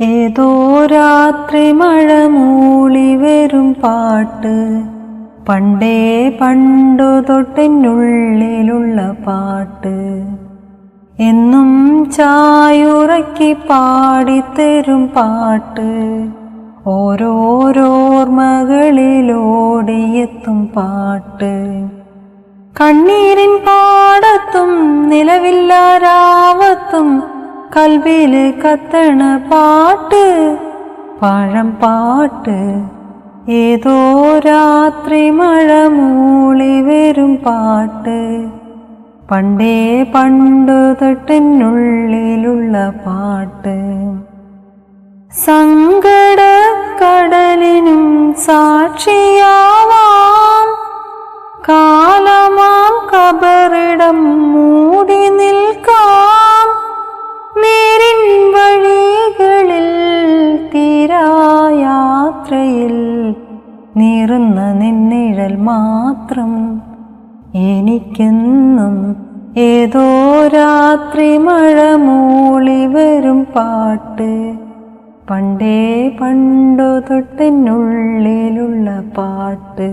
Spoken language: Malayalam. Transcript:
ഏതോ രാത്രി മഴ മൂളി വരും പാട്ട്. പണ്ടേ പണ്ടു തൊട്ടിനുള്ളിലുള്ള പാട്ട്. എന്നും ചായുറക്കി പാടിത്തരും പാട്ട്. ഓരോരോർമകളിലോടിയെത്തും പാട്ട്. കണ്ണീരിൻ പാടത്തും നിലവില്ലാരാവത്തും കൽവിൽ കത്തണ പാട്ട് പഴം പാട്ട്. ഏതോ രാത്രി മഴ മൂളി വരും പാട്ട്. പണ്ടേ പണ്ടു തൊട്ടിനുള്ളിലുള്ള പാട്ട്. സങ്കട കടലിനും സാക്ഷിയാവാം. കാലമാം കബറിടം നീറുന്ന നിന്നിഴൽ മാത്രം എനിക്കെന്നും ഏതോ രാത്രി മഴ മൂളി വരും പാട്ട് പണ്ടേ പണ്ടു തൊട്ടെന്നുള്ളിലുള്ള പാട്ട്.